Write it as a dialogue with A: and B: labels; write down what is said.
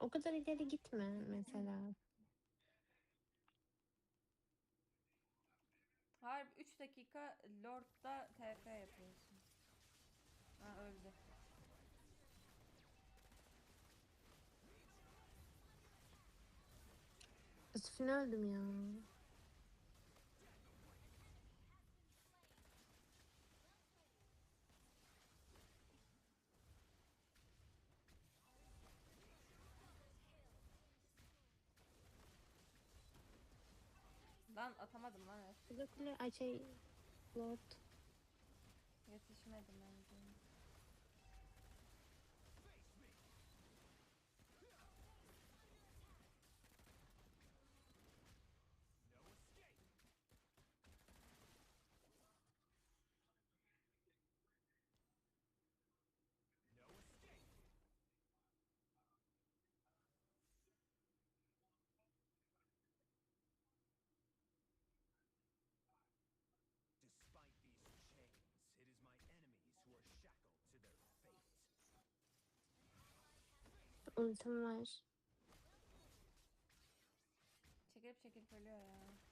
A: O kadar ileri gitme mesela.
B: Harbi 3 dakika Lord'da TP yapıyorsun. Ha öldü.
A: Pasifine öldüm ya.
B: Lan atamadım lan
A: kule ay şey Lord.
B: Yetişmedim bence.
A: Ultim var.
B: Çekilip çekilip ölüyor ya.